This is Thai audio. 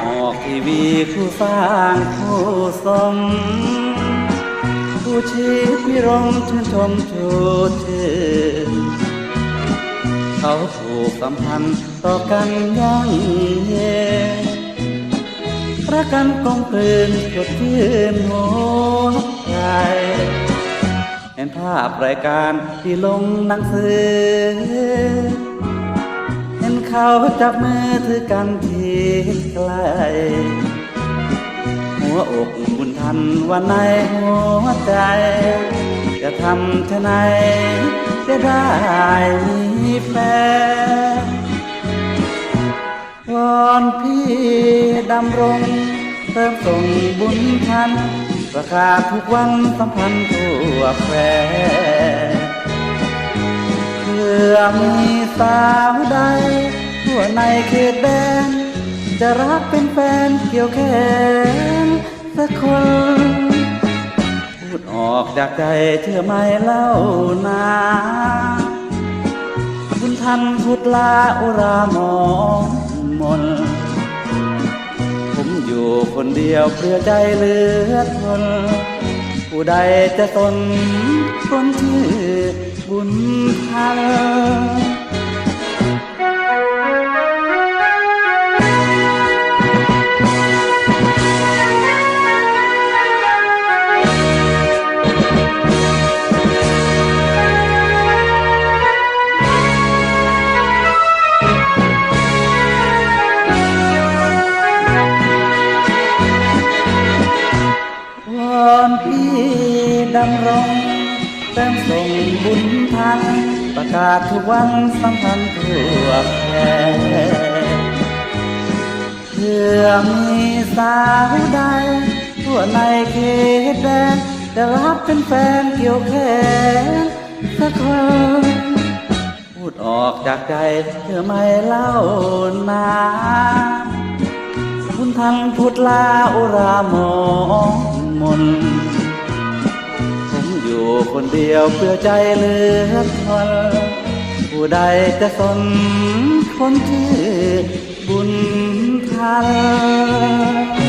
ออกทีวีผู้สร้างผู้สมผู้ชีพิรมชื่นชมชูชื่นเขาผูกสัมพันธ์ต่อกันยั่งยืนรักกันกลมกลืนจดชื่นหัวใจเห็นภาพรายการที่ลงหนังสือ เขาจับมือถือกันที่ไกล หัวอกบุญทันวันในหัวใจ จะทำเท่าไหนจะได้มีแฟนวอนพี่ดำรงเติมส่งบุญทัน ประกาศทุกวันสัมพันธ์ทั่วแควเพื่อมีสาวใด ในเขตแดน จะรักเป็นแฟนเกี่ยวแขนสักคนพูดออกจากใจเชื่อไหมเล่านาบุญทันพุทลาอุรามองมน ผมอยู่คนเดียวเปลือใจเหลือทนผู้ใดจะตนคนชื่อบุญทันำรงเติมส่งบุญทันประกาศทุกวันสัมพันธ์ทั่วแผ่เพื่อมีสาวใดทั่วในเขตแดนจะรับเป็นแฟนเกี่ยวแขนสักคนพูดออกจากใจเธอไม่เล่านาคุณทันพูดลาอุรามองมนผมอยู่คน เดียวเพื่อใจเลือกทนผู้ใดจะสนคนชื่อบุญทัน